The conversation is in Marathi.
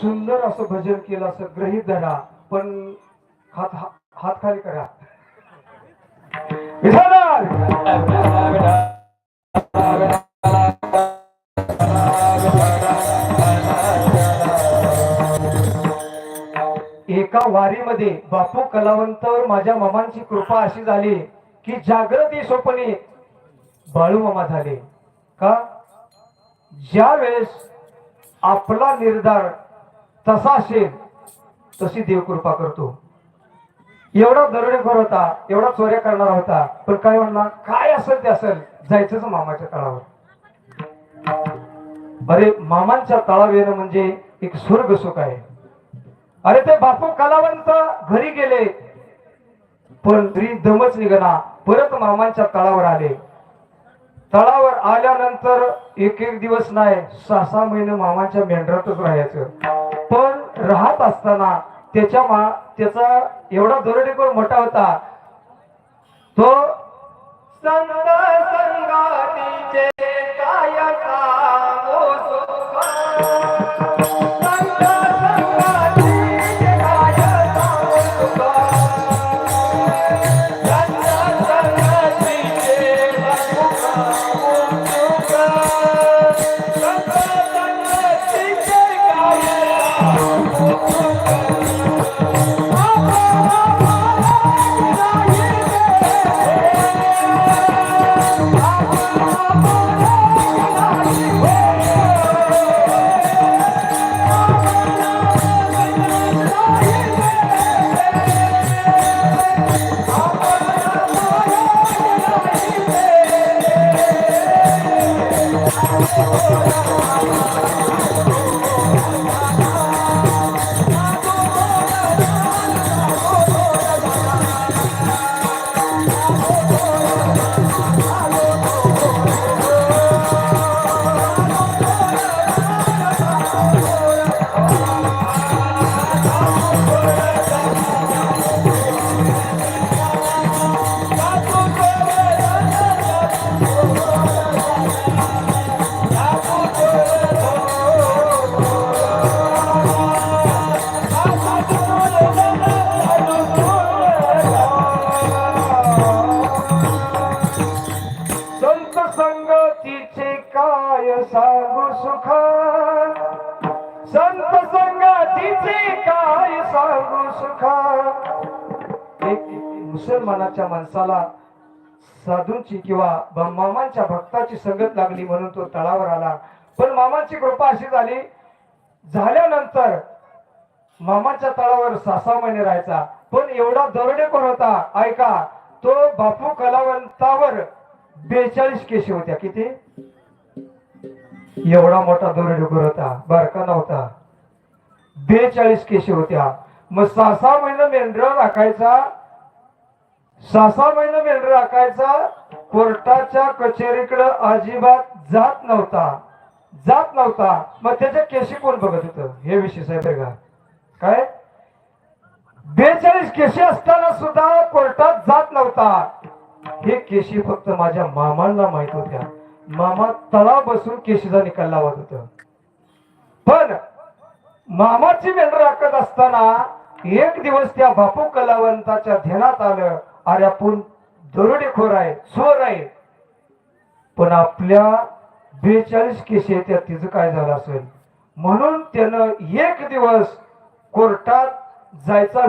सुंदर असं भजन केलं असं ग्रहित धरा. पण हात हात खाली करा. विधान! एका वारीमध्ये बापू कलावंतावर माझ्या मामांची कृपा अशी झाली की जागृती स्वप्ने बाळू मामा झाले. का? ज्या वेळेस आपला निर्धार तसा असेल तशी देवकृपा करतो. एवढा दरोडेखोर होता एवढा चोऱ्या करणारा होता पण काय म्हणला काय असेल ते असेल जायचंच मामाच्या तळावर. अरे मामांच्या तळावर येणं म्हणजे एक स्वर्ग सुख आहे. अरे ते बापू कलावंत घरी गेले पण घरी दमच निघना परत मामांच्या तळावर आले. तळावर आल्यानंतर एक एक दिवस नाही सहा सहा महिने मामाच्या मेंढरातच राहायचं. पण राहत असताना त्याच्या मा त्याचा एवढा दरोडेखोर मोठा होता. तो संगातीचे काय संगतीचे काय सांगू सुख? संत संगतीचे काय सांगू सुख? एक मुसलमानाच्या माणसाला साधूंची किंवा मामांच्या भक्ताची संगत लागली म्हणून तो तळावर आला. पण मामाची कृपा अशी झाली झाल्यानंतर मामाच्या तळावर सहा सहा महिने राहायचा. पण एवढा दरोडेखोर होता? ऐका तो बापू कलावंतावर बेचाळीस केशी होत्या किती? एवढा मोठा दरोडेखोर होता बारका नव्हता. बेचाळीस केशी होत्या. मग सहा सहा महिने मेंढर राखायचा सहा सहा महिने मेंढर राखायचा कोर्टाच्या कचेरीकडे अजिबात जात नव्हता. जात नव्हता. मग त्याच्या केशी कोण बघत होतं? हे विषय साहेब आहे का काय? बेचाळीस केशी असताना सुद्धा कोर्टात जात नव्हता. हे केशी फक्त माझ्या मामांना माहीत होत्या. मामा तळा बसून केशीचा निकाल लावत होत. पण मामाची मेंढ राखत असताना एक दिवस त्या बापू कलावंताच्या ध्यानात आलं. अरे आपण दरोडेखोर आहे चोर आहे. पण आपल्या बेचाळीस केशी त्या तिचं काय झालं असेल? म्हणून त्यानं एक दिवस कोर्टात जायचा